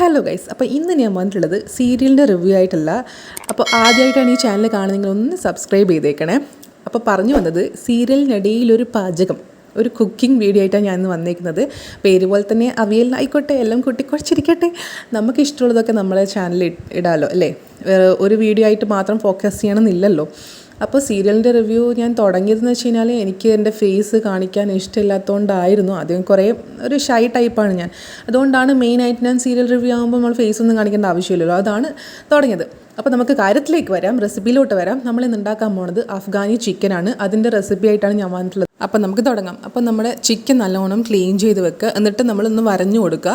Hello guys അപ്പോൾ ഇന്ന് ഞാൻ വന്നിട്ടുള്ളത് സീരിയലിന്റെ റിവ്യൂ ആയിട്ടല്ല. അപ്പോൾ ആദ്യമായിട്ടാണ് ഈ ചാനൽ കാണുന്നെങ്കിൽ ഒന്ന് സബ്സ്ക്രൈബ് ചെയ്തേക്കണേ. അപ്പോൾ പറഞ്ഞു വന്നത് സീരിയലിനിടയിൽ ഒരു പാചകം ഒരു കുക്കിംഗ് വീഡിയോ ആയിട്ടാണ് ഞാൻ ഇന്ന് വന്നേക്കുന്നത്. പേര് പോലെ തന്നെ അവിയലിനായിക്കോട്ടെ എല്ലാം കൂട്ടി കുറച്ചിരിക്കട്ടെ നമുക്ക് ഇഷ്ടമുള്ളതൊക്കെ നമ്മളെ ചാനലിൽ ഇടാമല്ലോ അല്ലേ? ഒരു വീഡിയോ ആയിട്ട് മാത്രം ഫോക്കസ് ചെയ്യണമെന്നില്ലല്ലോ. അപ്പോൾ സീരിയലിന്റെ റിവ്യൂ ഞാൻ തുടങ്ങിയതെന്ന് വെച്ച് കഴിഞ്ഞാൽ എനിക്ക് എന്റെ ഫേസ് കാണിക്കാൻ ഇഷ്ടമില്ലാത്തതുകൊണ്ടായിരുന്നു ആദ്യം കുറേ ഒരു ഷൈ ടൈപ്പാണ് ഞാൻ. അതുകൊണ്ടാണ് മെയിനായിട്ട് ഞാൻ സീരിയൽ റിവ്യൂ ആകുമ്പോൾ നമ്മൾ ഫേസ് ഒന്നും കാണിക്കേണ്ട ആവശ്യമില്ലല്ലോ. അതാണ് തുടങ്ങിയത്. അപ്പോൾ നമുക്ക് കാര്യത്തിലേക്ക് വരാം. റെസിപ്പിയിലോട്ട് വരാം. നമ്മൾ ഇന്ന് ഉണ്ടാക്കാൻ പോണത് അഫ്ഗാനി ചിക്കനാണ് അതിന്റെ റെസിപ്പി ആയിട്ടാണ് ഞാൻ വന്നിട്ടുള്ളത്. അപ്പോൾ നമുക്ക് തുടങ്ങാം. അപ്പോൾ നമ്മുടെ ചിക്കൻ നല്ലോണം ക്ലീൻ ചെയ്ത് വെക്കുക എന്നിട്ട് നമ്മളൊന്ന് വരഞ്ഞു കൊടുക്കുക.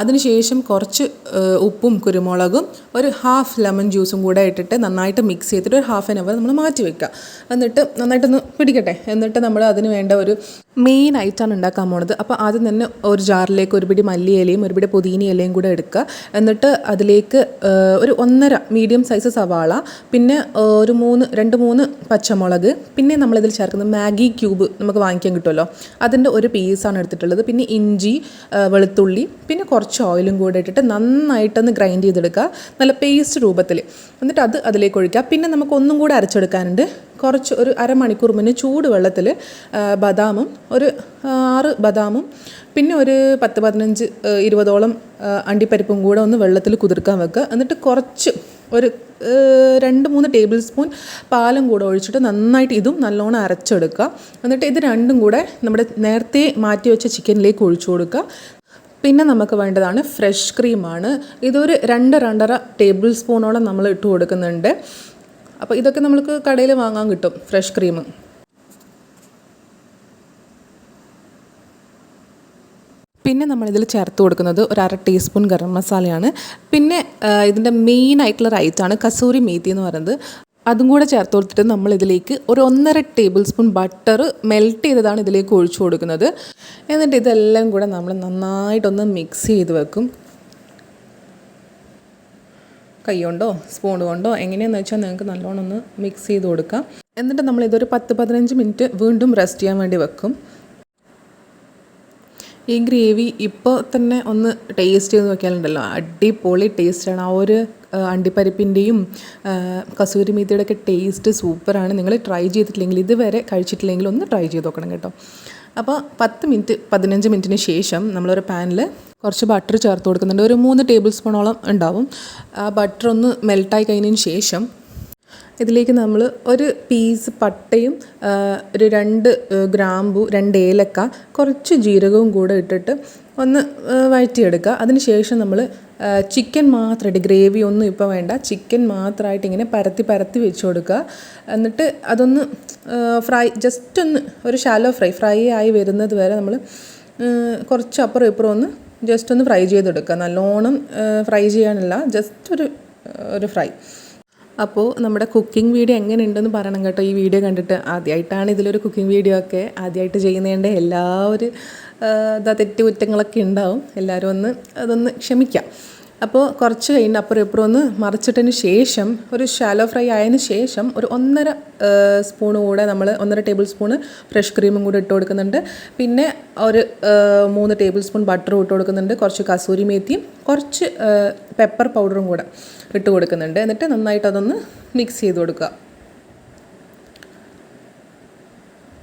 അതിനുശേഷം കുറച്ച് ഉപ്പും കുരുമുളകും ഒരു ഹാഫ് ലെമൺ ജ്യൂസും കൂടെ ഇട്ടിട്ട് നന്നായിട്ട് മിക്സ് ചെയ്തിട്ട് ഒരു ഹാഫ് ആൻ അവർ നമ്മൾ മാറ്റി വെക്കുക. എന്നിട്ട് നന്നായിട്ടൊന്ന് പിടിക്കട്ടെ. എന്നിട്ട് നമ്മൾ അതിന് വേണ്ട ഒരു മെയിൻ ഐറ്റാണ് ഉണ്ടാക്കാൻ പോണത്. അപ്പോൾ ആദ്യം തന്നെ ഒരു ജാറിലേക്ക് ഒരു പിടി മല്ലിയിലയും ഒരു പിടി ഇലയും കൂടെ എടുക്കുക. എന്നിട്ട് അതിലേക്ക് ഒരു ഒന്നര മീഡിയം സൈസ് സവാള പിന്നെ ഒരു മൂന്ന് രണ്ട് മൂന്ന് പച്ചമുളക് പിന്നെ നമ്മളിതിൽ ചേർക്കുന്നത് മാഗി ക്യൂബ് നമുക്ക് വാങ്ങിക്കാൻ കിട്ടുമല്ലോ. അതിന്റെ ഒരു പീസാണ് എടുത്തിട്ടുള്ളത്. പിന്നെ ഇഞ്ചി വെളുത്തുള്ളി പിന്നെ കുറച്ച് ഓയിലും കൂടെ ഇട്ടിട്ട് നന്നായിട്ടൊന്ന് ഗ്രൈൻഡ് ചെയ്തെടുക്കുക. നല്ല പേസ്റ്റ് രൂപത്തിൽ. എന്നിട്ട് അത് അതിലേക്ക് ഒഴിക്കുക. പിന്നെ നമുക്ക് ഒന്നും കൂടെ അരച്ചെടുക്കാനുണ്ട്. കുറച്ച് ഒരു അരമണിക്കൂർ മുന്നേ ചൂട് വെള്ളത്തിൽ ബദാമും ഒരു ആറ് ബദാമും പിന്നെ ഒരു പത്ത് പതിനഞ്ച് ഇരുപതോളം അണ്ടിപ്പരിപ്പും കൂടെ ഒന്ന് വെള്ളത്തിൽ കുതിർക്കാൻ വെക്കുക. എന്നിട്ട് കുറച്ച് ഒരു രണ്ട് മൂന്ന് ടേബിൾ സ്പൂൺ പാലും കൂടെ ഒഴിച്ചിട്ട് നന്നായിട്ട് ഇതും നല്ലോണം അരച്ചെടുക്കുക. എന്നിട്ട് ഇത് രണ്ടും കൂടെ നമ്മുടെ നേരത്തെ മാറ്റി വെച്ച ചിക്കനിലേക്ക് ഒഴിച്ചു കൊടുക്കുക. പിന്നെ നമുക്ക് വേണ്ടതാണ് ഫ്രഷ് ക്രീമാണ്. ഇതൊരു രണ്ട് രണ്ടര ടേബിൾ സ്പൂണോളം നമ്മൾ ഇട്ട് കൊടുക്കുന്നുണ്ട്. അപ്പോൾ ഇതൊക്കെ നമുക്ക് കടയിൽ വാങ്ങാൻ കിട്ടും ഫ്രഷ് ക്രീം പിന്നെ നമ്മളിതിൽ ചേർത്ത് കൊടുക്കുന്നത് ഒരു അര ടീസ്പൂൺ ഗരം മസാലയാണ്. പിന്നെ ഇതിന്റെ മെയിൻ ആയിട്ടുള്ള റൈറ്റാണ് കസൂരി മേത്തി എന്ന് പറയുന്നത്. അതും കൂടെ ചേർത്ത് കൊടുത്തിട്ട് നമ്മൾ ഇതിലേക്ക് ഒരു ഒന്നര ടേബിൾ സ്പൂൺ ബട്ടർ മെൽറ്റ് ചെയ്തതാണ് ഇതിലേക്ക് ഒഴിച്ചു കൊടുക്കുന്നത്. എന്നിട്ട് ഇതെല്ലാം കൂടെ നമ്മൾ നന്നായിട്ടൊന്ന് മിക്സ് ചെയ്ത് വെക്കും. കൈ കൊണ്ടോ സ്പൂൺ കൊണ്ടോ എങ്ങനെയാണെന്ന് വെച്ചാൽ നിങ്ങൾക്ക് നല്ലോണം ഒന്ന് മിക്സ് ചെയ്ത് കൊടുക്കാം. എന്നിട്ട് നമ്മൾ ഇതൊരു പത്ത് പതിനഞ്ച് മിനിറ്റ് വീണ്ടും റെസ്റ്റ് ചെയ്യാൻ വേണ്ടി വെക്കും. ഈ ഗ്രേവി ഇപ്പോൾ തന്നെ ഒന്ന് ടേസ്റ്റ് ചെയ്ത് നോക്കിയാലുണ്ടല്ലോ അടിപൊളി ടേസ്റ്റാണ് ആ ഒരു അണ്ടിപ്പരിപ്പിന്റെയും കസൂരി മീത്തിയുടെ ഒക്കെ ടേസ്റ്റ് സൂപ്പറാണ് നിങ്ങൾ ട്രൈ ചെയ്തിട്ടില്ലെങ്കിൽ ഇതുവരെ കഴിച്ചിട്ടില്ലെങ്കിൽ ഒന്ന് ട്രൈ ചെയ്ത് നോക്കണം കേട്ടോ. അപ്പോൾ പത്ത് മിനിറ്റ് പതിനഞ്ച് മിനിറ്റിന് ശേഷം നമ്മളൊരു പാനിൽ കുറച്ച് ബട്ടർ ചേർത്ത് കൊടുക്കുന്നുണ്ട്. ഒരു മൂന്ന് ടേബിൾ സ്പൂണോളം ഉണ്ടാവും. ആ ബട്ടർ ഒന്ന് മെൽട്ടായി കഴിഞ്ഞതിന് ശേഷം ഇതിലേക്ക് നമ്മൾ ഒരു പീസ് പട്ടയും ഒരു രണ്ട് ഗ്രാമ്പു രണ്ട് ഏലക്ക കുറച്ച് ജീരകവും കൂടെ ഇട്ടിട്ട് ഒന്ന് വഴറ്റിയെടുക്കുക. അതിന് ശേഷം നമ്മൾ ചിക്കൻ മാത്രമായിട്ട് ഗ്രേവി ഒന്നും ഇപ്പോൾ വേണ്ട. ചിക്കൻ മാത്രമായിട്ട് ഇങ്ങനെ പരത്തി പരത്തി വെച്ച് കൊടുക്കുക. എന്നിട്ട് അതൊന്ന് ഫ്രൈ ജസ്റ്റ് ഒന്ന് ഒരു ഷാലോ ഫ്രൈ ഫ്രൈ ആയി വരുന്നത് വരെ നമ്മൾ കുറച്ച് അപ്പുറം ഇപ്പുറം ഒന്ന് ജസ്റ്റ് ഒന്ന് ഫ്രൈ ചെയ്തെടുക്കുക. നല്ലോണം ഫ്രൈ ചെയ്യാനല്ല ജസ്റ്റ് ഒരു ഒരു ഫ്രൈ അപ്പോൾ നമ്മുടെ കുക്കിംഗ് വീഡിയോ എങ്ങനെ ഉണ്ടെന്ന് പറയണം കേട്ടോ. ഈ വീഡിയോ കണ്ടിട്ട് ആദ്യമായിട്ടാണ് ഇതിലൊരു കുക്കിംഗ് വീഡിയോ ഒക്കെ ആദ്യമായിട്ട് ചെയ്യുന്നതിന്റെ എല്ലാ ഒരു തെറ്റുകുറ്റങ്ങളൊക്കെ ഉണ്ടാവും. എല്ലാവരും ഒന്ന് അതൊന്ന് ക്ഷമിക്കാം. അപ്പോൾ കുറച്ച് കഴിഞ്ഞ് അപ്പുറം ഇപ്പുറം ഒന്ന് മറിച്ചിട്ടതിന് ശേഷം ഒരു ഷാലോ ഫ്രൈ ആയതിന് ശേഷം ഒരു ഒന്നര സ്പൂൺ കൂടെ നമ്മൾ ഒന്നര ടേബിൾ സ്പൂണ് ഫ്രഷ് ക്രീമും കൂടെ ഇട്ട് കൊടുക്കുന്നുണ്ട്. പിന്നെ ഒരു മൂന്ന് ടേബിൾ സ്പൂൺ ബട്ടറും ഇട്ട് കൊടുക്കുന്നുണ്ട്. കുറച്ച് കസൂരി മേത്തിയും കുറച്ച് പെപ്പർ പൗഡറും കൂടെ ഇട്ട് കൊടുക്കുന്നുണ്ട്. എന്നിട്ട് നന്നായിട്ട് അതൊന്ന് മിക്സ് ചെയ്ത് കൊടുക്കുക.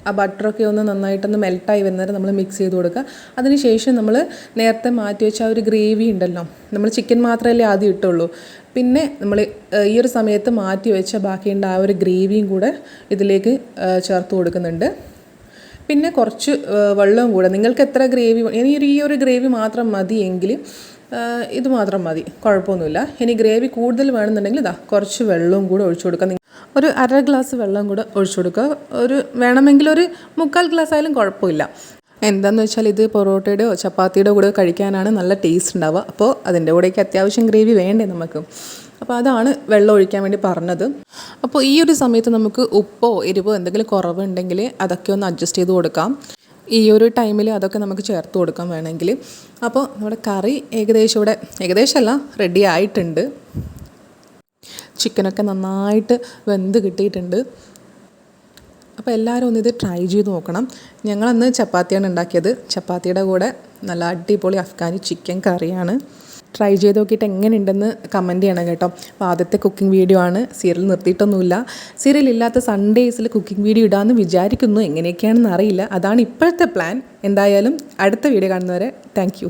ആ ബട്ടറൊക്കെ ഒന്ന് നന്നായിട്ടൊന്ന് മെൽട്ടായി വരുന്നവരെ നമ്മൾ മിക്സ് ചെയ്ത് കൊടുക്കുക. അതിനുശേഷം നമ്മൾ നേരത്തെ മാറ്റി വെച്ച ആ ഒരു ഗ്രേവി ഉണ്ടല്ലോ നമ്മൾ ചിക്കൻ മാത്രമല്ലേ ആദ്യം ഇട്ടുള്ളൂ. പിന്നെ നമ്മൾ ഈ ഒരു സമയത്ത് മാറ്റി വെച്ച ബാക്കിയുണ്ട് ആ ഒരു ഗ്രേവിയും കൂടെ ഇതിലേക്ക് ചേർത്ത് കൊടുക്കുന്നുണ്ട്. പിന്നെ കുറച്ച് വെള്ളവും കൂടെ. നിങ്ങൾക്ക് എത്ര ഗ്രേവി ഇനി ഈ ഒരു ഗ്രേവി മാത്രം മതി എങ്കിൽ ഇത് മാത്രം മതി. കുഴപ്പമൊന്നുമില്ല. ഇനി ഗ്രേവി കൂടുതൽ വേണമെന്നുണ്ടെങ്കിൽ ഇതാ കുറച്ച് വെള്ളവും കൂടെ ഒഴിച്ചു കൊടുക്കുക ഒരു അര ഗ്ലാസ് വെള്ളം കൂടെ ഒഴിച്ചു കൊടുക്കുക. ഒരു വേണമെങ്കിൽ ഒരു മുക്കാൽ ഗ്ലാസ് ആയാലും കുഴപ്പമില്ല. എന്താണെന്ന് വെച്ചാൽ ഇത് പൊറോട്ടയുടെയോ ചപ്പാത്തിയുടെ കൂടെ കഴിക്കാനാണ് നല്ല ടേസ്റ്റ് ഉണ്ടാവുക. അപ്പോൾ അതിന്റെ കൂടെയൊക്കെ അത്യാവശ്യം ഗ്രേവി വേണ്ടേ നമുക്ക്? അപ്പോൾ അതാണ് വെള്ളം ഒഴിക്കാൻ വേണ്ടി പറഞ്ഞത്. അപ്പോൾ ഈ ഒരു സമയത്ത് നമുക്ക് ഉപ്പോ എരിവോ എന്തെങ്കിലും കുറവുണ്ടെങ്കിൽ അതൊക്കെ ഒന്ന് അഡ്ജസ്റ്റ് ചെയ്ത് കൊടുക്കാം. ഈ ഒരു ടൈമിൽ അതൊക്കെ നമുക്ക് ചേർത്ത് കൊടുക്കാൻ വേണമെങ്കിൽ. അപ്പോൾ നമ്മുടെ കറി ഏകദേശം ഇവിടെ ഏകദേശമല്ല റെഡി ആയിട്ടുണ്ട്. ചിക്കനൊക്കെ നന്നായിട്ട് വെന്ത് കിട്ടിയിട്ടുണ്ട്. അപ്പോൾ എല്ലാവരും ഒന്ന് ഇത് ട്രൈ ചെയ്ത് നോക്കണം. ഞങ്ങളന്ന് ചപ്പാത്തിയാണ് ഉണ്ടാക്കിയത്. ചപ്പാത്തിയുടെ കൂടെ നല്ല അടിപൊളി അഫ്ഗാനി ചിക്കൻ കറിയാണ്. ട്രൈ ചെയ്ത് നോക്കിയിട്ട് എങ്ങനെയുണ്ടെന്ന് കമന്റ് ചെയ്യണം കേട്ടോ. അപ്പോൾ ആദ്യത്തെ കുക്കിംഗ് വീഡിയോ ആണ്. സീരിയൽ നിർത്തിയിട്ടൊന്നുമില്ല. സീരിയൽ ഇല്ലാത്ത സൺഡേസിൽ കുക്കിംഗ് വീഡിയോ ഇടാമെന്ന് വിചാരിക്കുന്നു. എങ്ങനെയൊക്കെയാണെന്ന് അറിയില്ല. അതാണ് ഇപ്പോഴത്തെ പ്ലാൻ എന്തായാലും അടുത്ത വീഡിയോ കാണുന്നവരെ താങ്ക്